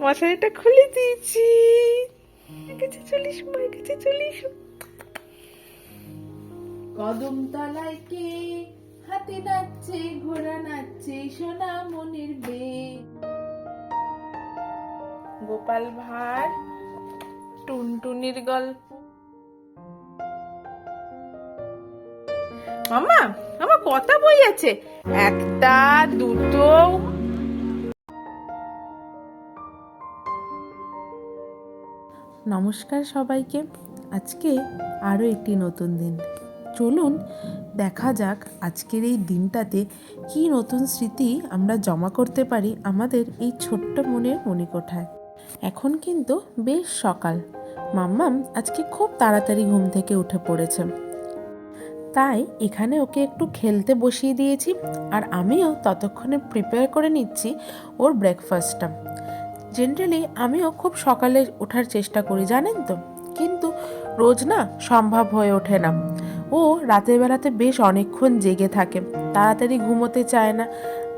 মশারিটা খুলে দিয়েছি। কাছে চলিস মায়ের কাছে চলিস কদম তলায় কে হাতে নাচছে ঘোড়া নাচছে সোনা মনির বে গোপাল ভাঁড় টুনটুনির গল্প। মামা আমার কথা বই আছে। একটা দুটো নমস্কার সবাইকে। আজকে আরও একটি নতুন দিন। চলুন দেখা যাক আজকের এই দিনটাতে কি নতুন স্মৃতি আমরা জমা করতে পারি আমাদের এই ছোট্ট মনের মণিকোঠায়। এখন কিন্তু বেশ সকাল। মাম্মাম আজকে খুব তাড়াতাড়ি ঘুম থেকে উঠে পড়েছে। তাই এখানে ওকে একটু খেলতে বসিয়ে দিয়েছি আর আমিও ততক্ষণে প্রিপেয়ার করে নিচ্ছি ওর ব্রেকফাস্টটা জেনারেলি আমিও খুব সকালে ওঠার চেষ্টা করি, জানেন তো? কিন্তু রোজ না সম্ভব হয়ে ওঠে না। ও রাতের বেলাতে বেশ অনেকক্ষণ জেগে থাকে, তাড়াতাড়ি ঘুমোতে চায় না।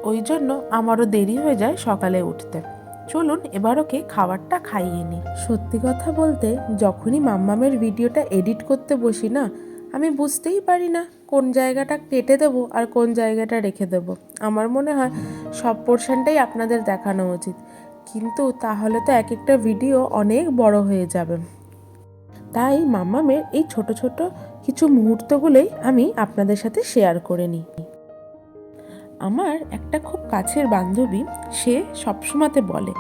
ওই জন্য আমারও দেরি হয়ে যায় সকালে উঠতে। চলুন এবার ওকে খাবারটা খাইয়ে নিই। সত্যি কথা বলতে, যখনই মাম্মামের ভিডিওটা এডিট করতে বসি না, আমি বুঝতেই পারি না কোন জায়গাটা কেটে দেবো আর কোন জায়গাটা রেখে দেবো। আমার মনে হয় সব পোর্শনটাই আপনাদের দেখানো উচিত। কিন্তু তাহলে তো এক একটা ভিডিও অনেক বড় হয়ে যাবে। তাই মাম্মামের এই ছোট ছোট কিছু মুহূর্তগুলোই আমি আপনাদের সাথে শেয়ার করে নিই। আমার একটা খুব কাছের বান্ধবী, সে সবসময়তে বলে,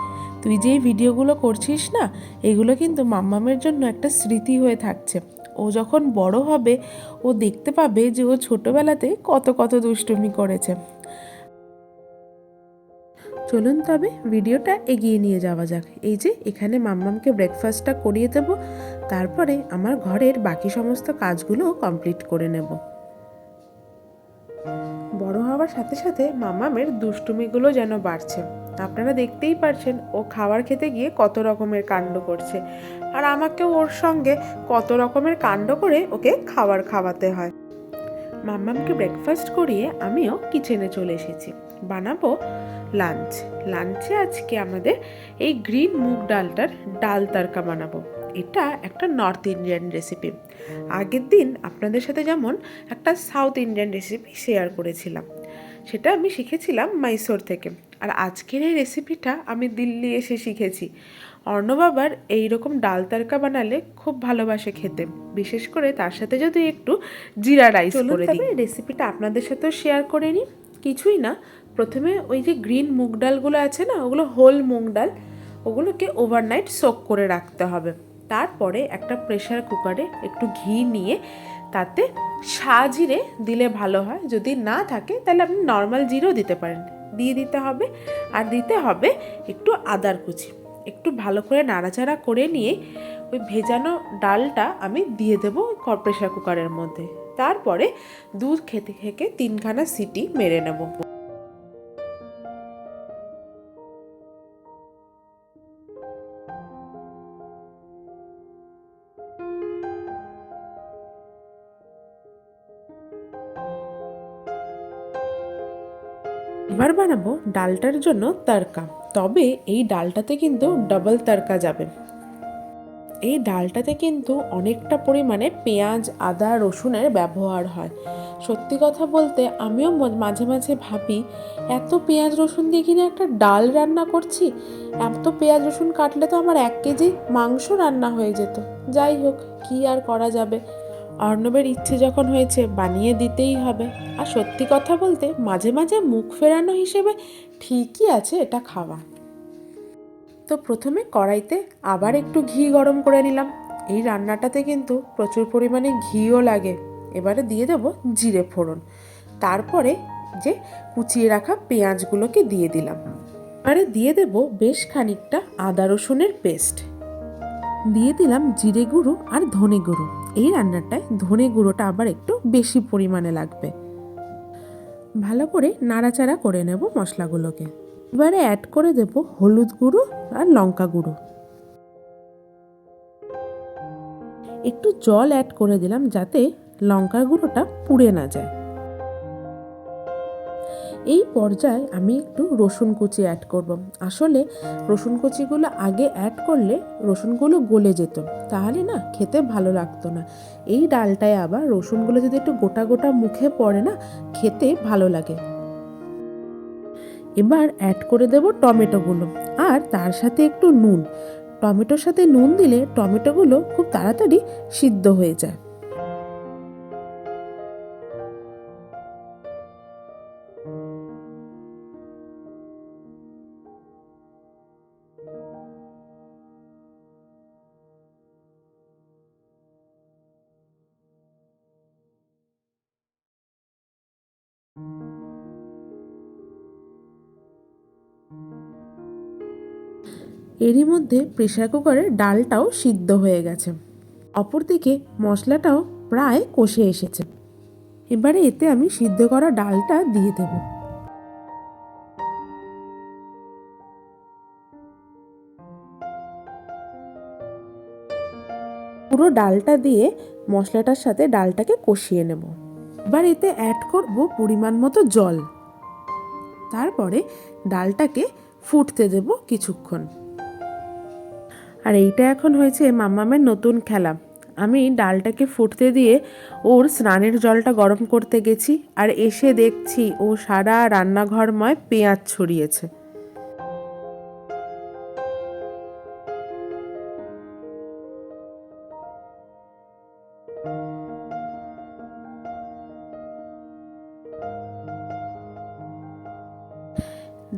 তুই যে ভিডিওগুলো করছিস না, এগুলো কিন্তু মাম্মামের জন্য একটা স্মৃতি হয়ে থাকছে। ও যখন বড় হবে, ও দেখতে পাবে যে ও ছোটবেলাতে কত কত দুষ্টুমি করেছে। চলুন তবে ভিডিওটা এগিয়ে নিয়ে যাওয়া যাক। এই যে, এখানে মাম্মামকে ব্রেকফাস্টটা করিয়ে দেব, তারপরে আমার ঘরের বাকি সমস্ত কাজগুলো কমপ্লিট করে নেব। বড় হওয়ার সাথে সাথে মাম্মামের দুষ্টুমিগুলো যেন বাড়ছে। আপনারা দেখতেই পারছেন, ও খাবার খেতে গিয়ে কত রকমের কাণ্ড করছে। আর আমাকেও ওর সঙ্গে কত রকমের কাণ্ড করে ওকে খাবার খাওয়াতে হয়। মাম্মামকে ব্রেকফাস্ট করিয়ে আমিও কিচেনে চলে এসেছি। বানাবো লাঞ্চ। লাঞ্চে আজকে আমাদের এই গ্রিন মুগ ডালটার ডাল তারকা বানাবো। এটা একটা নর্থ ইন্ডিয়ান রেসিপি। আগের দিন আপনাদের সাথে যেমন একটা সাউথ ইন্ডিয়ান রেসিপি শেয়ার করেছিলাম। সেটা আমি শিখেছিলাম মাইসোর থেকে। আর আজকের এই রেসিপিটা আমি দিল্লি এসে শিখেছি। অর্ণবাবার এইরকম ডাল তারকা বানালে খুব ভালোবাসে খেতে। বিশেষ করে তার সাথে যদি একটু জিরা রাইস করে দিই। রেসিপিটা আপনাদের সাথেও শেয়ার করে নিই। কিছুই না প্রথমে ওই যে গ্রিন মুগ ডালগুলো আছে না, ওগুলো হোল মুগ ডাল, ওগুলোকে ওভারনাইট সোক করে রাখতে হবে। তারপরে একটা প্রেশার কুকারে একটু ঘি নিয়ে তাতে সাজিরে দিলে ভালো হয়। যদি না থাকে, তাহলে আপনি নর্মাল জিরেও দিতে পারেন। দিয়ে দিতে হবে, আর দিতে হবে একটু আদার কুচি। একটু ভালো করে নাড়াচাড়া করে নিয়ে ওই ভেজানো ডালটা আমি দিয়ে দেবো প্রেশার কুকারের মধ্যে। তারপরে দুধ খেতে খেতে তিনখানা সিটি মেরে নেব। এবার বানাবো ডালটার জন্য তড়কা। তবে এই ডালটাতে কিন্তু ডাবল তড়কা যাবে। এই ডালটাতে কিন্তু অনেকটা পরিমাণে পেঁয়াজ, আদা, রসুনের ব্যবহার হয়। সত্যি কথা বলতে আমিও মাঝে মাঝে ভাবি, এত পেঁয়াজ, রসুন দিয়ে কিনে একটা ডাল রান্না করছি? এত পেঁয়াজ, রসুন কাটলে তো আমার এক কেজি মাংস রান্না হয়ে যেত। যাই হোক, কি আর করা যাবে? অর্ণবের ইচ্ছে যখন হয়েছে বানিয়ে দিতেই হবে। আর সত্যি কথা বলতে মাঝে মাঝে মুখ ফেরানো হিসেবে ঠিকই আছে এটা খাওয়া। তো প্রথমে কড়াইতে আবার একটু ঘি গরম করে নিলাম। এই রান্নাটাতে কিন্তু প্রচুর পরিমাণে ঘিও লাগে। এবারে দিয়ে দেবো জিরে ফোড়ন। তারপরে যে কুচিয়ে রাখা পেঁয়াজগুলোকে দিয়ে দিলাম। এবারে দিয়ে দেবো বেশ খানিকটা আদা রসুনের পেস্ট। দিয়ে দিলাম জিরে গুঁড়ো আর ধনে গুঁড়ো। এই রান্নাটায় ধনে গুঁড়োটা আবার একটু বেশি পরিমাণে লাগবে। ভালো করে নাড়াচাড়া করে নেব মশলাগুলোকে। এবারে অ্যাড করে দেব হলুদ গুঁড়ো আর লঙ্কা গুঁড়ো। একটু জল অ্যাড করে দিলাম যাতে লঙ্কার গুঁড়োটা পুড়ে না যায়। এই পর্যায়ে আমি একটু রসুন কুচি অ্যাড করব। আসলে রসুন কুচিগুলো আগে অ্যাড করলে রসুনগুলো গলে যেত। তাহলে না খেতে ভালো লাগতো না। এই ডালটায় আবার রসুনগুলো যদি একটু গোটা গোটা মুখে পড়ে না, খেতে ভালো লাগে। এবার অ্যাড করে দেব টমেটোগুলো আর তার সাথে একটু নুন। টমেটোর সাথে নুন দিলে টমেটোগুলো খুব তাড়াতাড়ি সিদ্ধ হয়ে যায়। এরই মধ্যে প্রেশার কুকারের ডালটাও সিদ্ধ হয়ে গেছে। অপরদিকে মশলাটাও প্রায় কষে এসেছে। এবারে এতে আমি সিদ্ধ করা ডালটা দিয়ে দেব। পুরো ডালটা দিয়ে মশলাটার সাথে ডালটাকে কষিয়ে নেব। এবার এতে অ্যাড করব পরিমাণ মতো জল। তারপরে ডালটাকে ফুটতে দেব কিছুক্ষণ। আর এইটা এখন হয়েছে মাম্মামের নতুন খেলা। আমি ডালটাকে ফুটতে দিয়ে ওর স্নানের জলটা গরম করতে গেছি আর এসে দেখছি ও সারা রান্নাঘরময় পেঁয়াজ ছড়িয়েছে।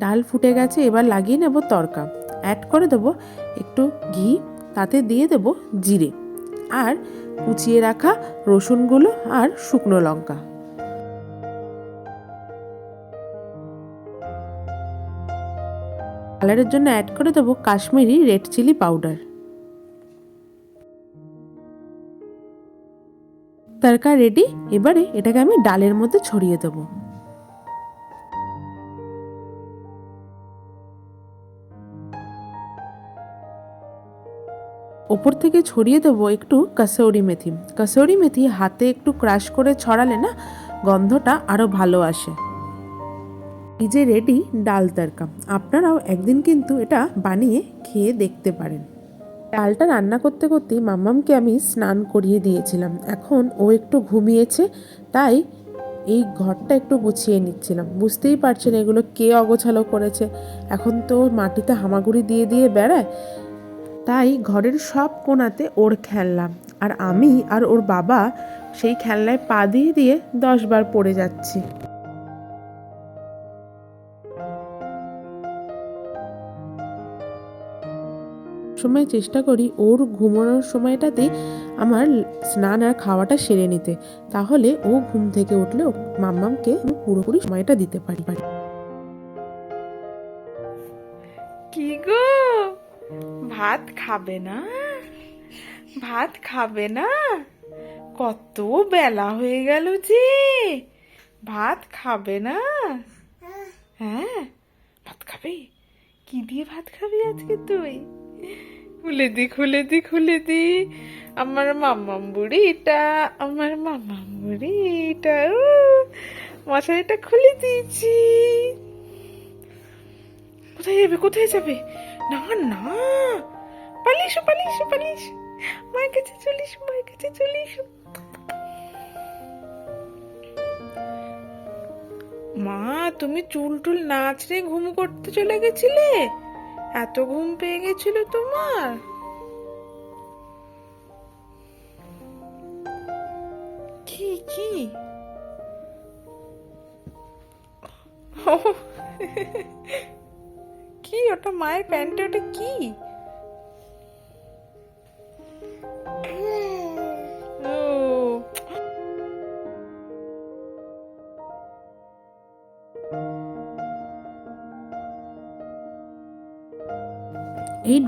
ডাল ফুটে গেছে, এবার লাগিয়ে নেব তরকা। অ্যাড করে দেবো একটু ঘি, তাতে দিয়ে দেব জিরে আর কুচিয়ে রাখা রসুনগুলো আর শুকনো লঙ্কা। কালারের জন্য অ্যাড করে দেবো কাশ্মীরি রেড চিলি পাউডার তরকা রেডি এবারে এটাকে আমি ডালের মধ্যে ছড়িয়ে দেবো। ওপর থেকে ছড়িয়ে দেবো একটু কাসৌরি মেথি। কাসৌরি মেথি হাতে একটু ক্রাশ করে ছড়ালে না গন্ধটা আরও ভালো আসে। এই যে রেডি ডাল তরকা আপনারাও একদিন কিন্তু এটা বানিয়ে খেয়ে দেখতে পারেন। ডালটা রান্না করতে করতে মাম্মামকে আমি স্নান করিয়ে দিয়েছিলাম। এখন ও একটু ঘুমিয়েছে, তাই এই ঘরটা একটু গুছিয়ে নিচ্ছিলাম। বুঝতেই পারছেন এগুলো কে অগোছালো করেছে। এখন তো মাটিতে হামাগুড়ি দিয়ে দিয়ে বেড়ায়। তাই ঘরের সব কোণাতে ওর খেলনা। আর আমি আর ওর বাবা সেই খেলনায় পা দিয়ে দিয়ে দশবার পড়ে যাচ্ছি। সময় চেষ্টা করি ওর ঘুমানোর সময়টাতে আমার স্নান আর খাওয়াটা সেরে নিতে। তাহলে ও ঘুম থেকে উঠলে ও মাম্মামকে পুরোপুরি সময়টা দিতে পারি। ভাত খাবে না? ভাত খাবে না? কত বেলা হয়ে গেল যে। ভাত খাবে না? হ্যাঁ ভাত খাবে? কি দিয়ে ভাত খাবি আজকে তুই? খুলে দি খুলে দি খুলে দি। আমার মাম্মাম বুড়িটা আমার মাম্মাম বুড়িটা উ, মশারিটা খুলে দিয়েছি। কোথায় যাবে কোথায় যাবে? না না। পালিস পালিস পালিস মায়ের কাছে চলিস, মায়ের কাছে চলিস। মা, তুমি চুল টুল নাচড়ে ঘুম করতে চলে গেছিলে? এত ঘুম পেয়ে গেছিল তোমার। কি কি? কি, ওটা মায়ের প্যান্টে ওটা কি?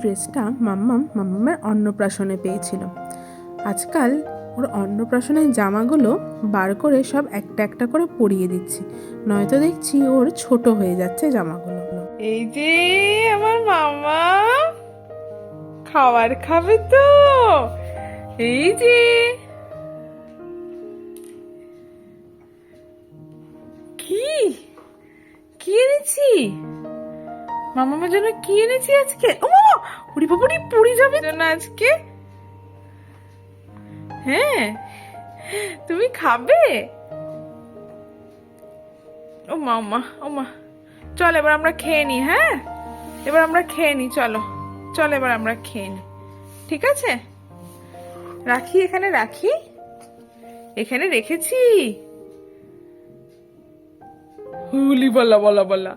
ড্রেসটা মাম্মাম মাম্মামের অন্নপ্রাশনে পেয়েছিল। আজকাল ওর অন্নপ্রাশনের জামাগুলো বার করে সব একটা একটা করে পরিয়ে দিচ্ছি। নয়তো দেখছি ওর ছোট হয়ে যাচ্ছে জামাগুলো। এই যে আমার মামা খাবার খাবে তো? এই যে। কি? কি এনেছি? মামামের জন্য কি এনেছি আজকে? ও উড়ি বাবুরি পুরি যাবে। জন্য আজকে? হ্যাঁ তুমি খাবে? ও মা ও মা ও মা চল এবার আমরা খেয়ে নি হ্যাঁ? এবার আমরা খেয়ে নি, চলো। চল এবার আমরা খেয়ে নি। ঠিক আছে? রাখি, এখানে রাখি। এখানে রেখেছি। হুলি বলা বলা বলা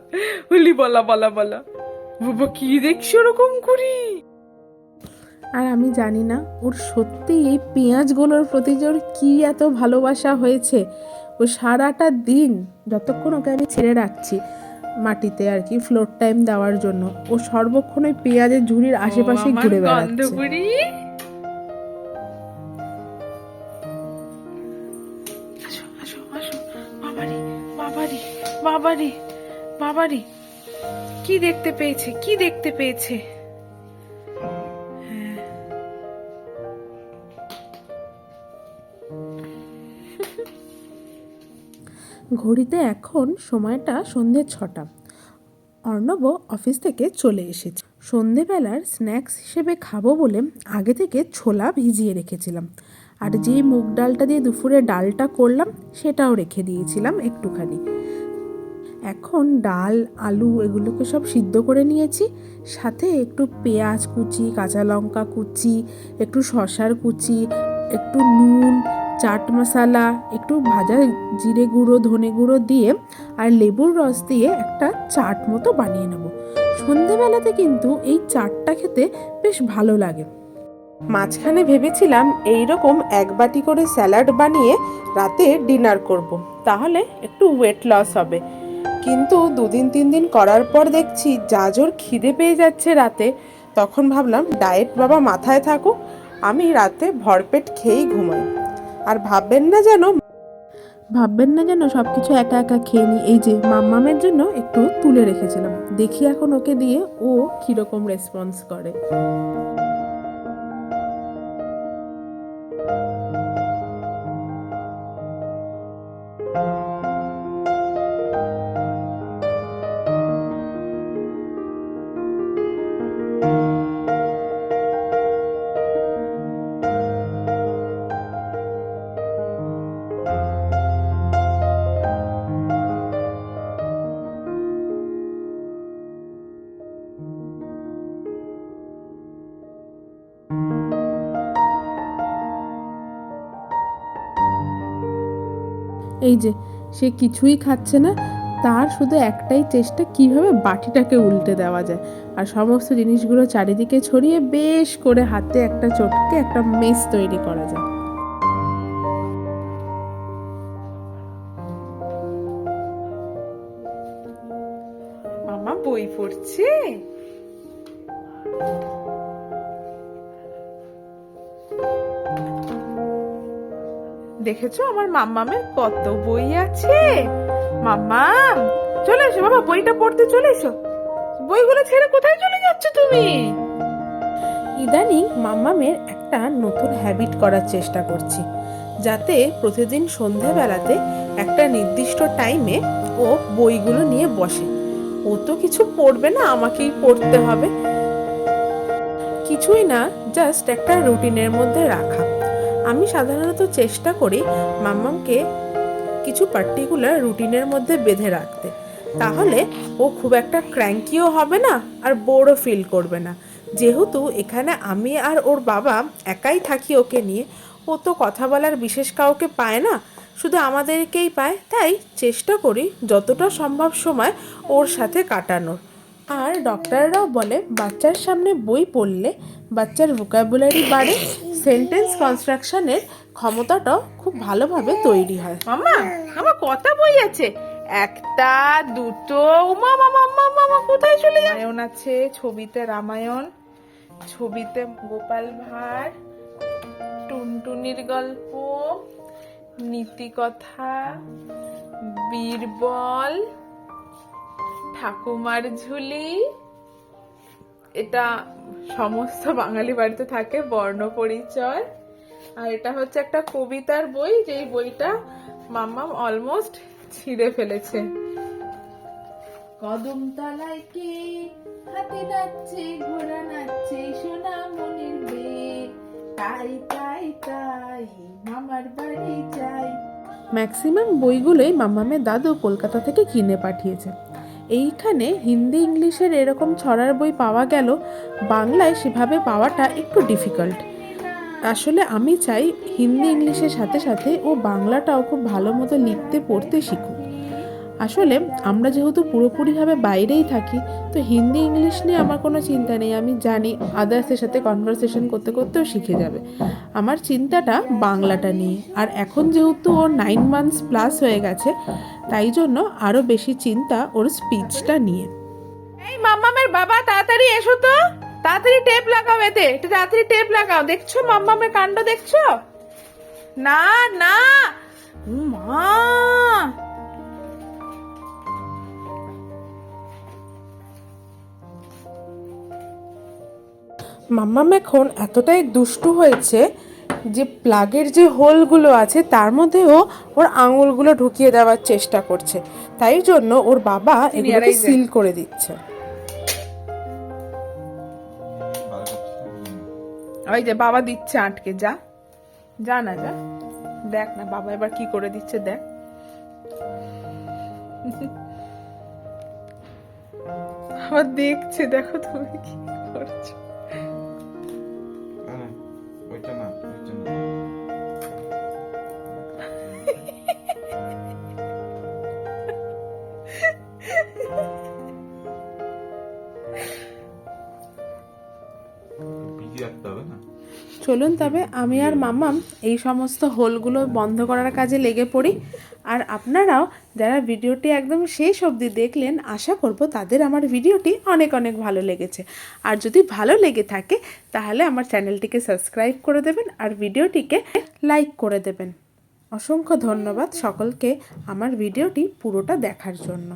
হুলি বলা বলা বলা। বাবা কি দেখছি ওরকম করি? আর আমি জানি না ওর সত্যি এই পেঁয়াজগুলোর প্রতি যে ওর কী এত ভালোবাসা হয়েছে ও সারাটা দিন যতক্ষণ ওকে আমি ছেড়ে রাখছি মাটিতে আর কি ফ্লোর টাইম দেওয়ার জন্য ও সর্বক্ষণ ওই পেঁয়াজের ঝুড়ির আশেপাশে ঘুরে বেড়াচ্ছে। বাবারি, কি দেখতে পেয়েছে, কি দেখতে পেয়েছে? হ্যাঁ। ঘড়িতে এখন সময়টা সন্ধ্যে ছটা। অর্ণব অফিস থেকে চলে এসেছে। সন্ধেবেলার স্ন্যাক্স হিসেবে খাব বলে আগে থেকে ছোলা ভিজিয়ে রেখেছিলাম। আর যে মুগ ডালটা দিয়ে দুপুরে ডালটা করলাম, সেটাও রেখে দিয়েছিলাম একটুখানি। এখন ডাল, আলু এগুলোকে সব সিদ্ধ করে নিয়েছি। সাথে একটু পেঁয়াজ কুচি, কাঁচা লঙ্কা কুচি, একটু শশার কুচি, একটু নুন, চাট মশলা, একটু ভাজা জিরে গুঁড়ো, ধনে গুঁড়ো দিয়ে আর লেবুর রস দিয়ে একটা চাট মতো বানিয়ে নেব। সন্ধেবেলাতে কিন্তু এই চাটটা খেতে বেশ ভালো লাগে। মাঝখানে ভেবেছিলাম এই রকম এক বাটি করে স্যালাড বানিয়ে রাতে ডিনার করব। তাহলে একটু ওয়েট লস হবে। কিন্তু দুদিন, তিন দিন করার পর দেখছি যা জোর খিদে পেয়ে যাচ্ছে রাতে। তখন ভাবলাম, ডায়েট বাবা মাথায় থাকুক, আমি রাতে ভরপেট খেয়েই ঘুমাই। আর ভাববেন না যেন ভাববেন না যেন সব কিছু একা একা খেয়ে নিই। এই যে মাম্মামের জন্য একটু তুলে রেখেছিলাম। দেখি এখন ওকে দিয়ে ও কীরকম রেসপন্স করে। এই যে, সে কিছুই খাচ্ছে না, তার শুধু একটাই চেষ্টা কীভাবে বাটিটাকে উল্টে দেওয়া যায়। আর সমস্ত জিনিসগুলো চারিদিকে ছড়িয়ে বেশ করে হাতে একটা চটকে একটা মেস তৈরি করা যায়। দেখেছ? আমার মাম্মামের কত বই আছে? মাম্মাম, চলে এসো বাবা, বইটা পড়তে চলে এসো। বইগুলো ছেড়ে কোথায় চলে যাচ্ছ তুমি? ইদানিং মাম্মামের একটা নতুন হ্যাবিট করার চেষ্টা করছি, যাতে প্রতিদিন সন্ধেবেলাতে একটা নির্দিষ্ট টাইমে ও বইগুলো নিয়ে বসে। ও তো কিছু পড়বে না, আমাকেই পড়তে হবে। কিছুই না জাস্ট একটা রুটিনের মধ্যে রাখা। আমি সাধারণত চেষ্টা করি মাম্মামকে কিছু পার্টিকুলার রুটিনের মধ্যে বেঁধে রাখতে। তাহলে ও খুব একটা ক্র্যাঙ্কিও হবে না আর বোরও ফিল করবে না। যেহেতু এখানে আমি আর ওর বাবা একাই থাকি ওকে নিয়ে, ও তো কথা বলার বিশেষ কাউকে পায় না, শুধু আমাদেরকেই পায়। তাই চেষ্টা করি যতটা সম্ভব সময় ওর সাথে কাটানোর। আর ডক্টররাও বলে, বাচ্চার সামনে বই পড়লে বাচ্চার ভোকাবুলারি বাড়ে সেন্টেন্স কনস্ট্রাকশনের ক্ষমতাটাও খুব ভালোভাবে তৈরি হয়। মামা আমার কথা বই আছে। একটা দুটো উমা মামা মামা মামা কোথায় চলে যায় রামায়ণ আছে ছবিতে রামায়ণ ছবিতে গোপাল ভাঁড় টুনটুনির গল্প নীতিকথা বীরবল ঠাকুমার ঝুলি এটা সমস্ত বাঙালি বাড়িতে থাকে বর্ণ পরিচয় আর এটা হচ্ছে একটা কবিতার বই যেই বইটা মাম্মাম অলমোস্ট ছিঁড়ে ফেলেছে। কদম তলায় কে হাতি নাচছে ঘোড়া নাচছে সোনা মনের বে তাই তাই তাই মামার বাড়ি চাই ম্যাক্সিমাম বইগুলোই মাম্মামের দাদু কলকাতা থেকে কিনে পাঠিয়েছে। এইখানে হিন্দি ইংলিশের এরকম ছড়ার বই পাওয়া গেল, বাংলায় সেভাবে পাওয়াটা একটু ডিফিকাল্ট আসলে আমি চাই হিন্দি ইংলিশের সাথে সাথে ও বাংলাটাও খুব ভালো মতো লিখতে, পড়তে শিখুক। আসলে আমরা যেহেতু পুরোপুরিভাবে বাইরেই থাকি, তো হিন্দি ইংলিশ নিয়ে আমার কোনো চিন্তা নেই। আমি জানি আদার্সের সাথে কনভারসেশন করতে করতেও শিখে যাবে। আমার চিন্তাটা বাংলাটা নিয়ে। আর এখন যেহেতু ওর নাইন মান্থস প্লাস হয়ে গেছে তাই জন্য আরও বেশি চিন্তা ওর স্পিচটা নিয়ে। এই মাম্মামের বাবা তাড়াতাড়ি এসো তো। তাড়াতাড়ি টেপ লাগাও এতে। একটু তাড়াতাড়ি টেপ লাগাও। দেখছ মাম্মামের কাণ্ড দেখছ? না না। মা। মাম্মাম এখন এতটাই দুষ্টু হয়েছে যে প্লাগের যে হোলগুলো আছে তার মধ্যেও ওর আঙুলগুলো ঢুকিয়ে দেওয়ার চেষ্টা করছে। তাই জন্য ওর বাবা এগুলোকে সিল করে দিচ্ছে। ওই যে বাবা দিচ্ছে আটকে যা। যা না যা। দেখ না বাবা এবার কি করে দিচ্ছে দেখ। আবার দেখছে দেখো তুমি কি করছ। চলুন তবে আমি আর মামাম এই সমস্ত হোলগুলো বন্ধ করার কাজে লেগে পড়ি। আর আপনারাও যারা ভিডিওটি একদম শেষ অবধি দেখলেন, আশা করব তাদের আমার ভিডিওটি অনেক অনেক ভালো লেগেছে। আর যদি ভালো লেগে থাকে, তাহলে আমার চ্যানেলটিকে সাবস্ক্রাইব করে দেবেন আর ভিডিওটিকে লাইক করে দেবেন। অসংখ্য ধন্যবাদ সকলকে আমার ভিডিওটি পুরোটা দেখার জন্য।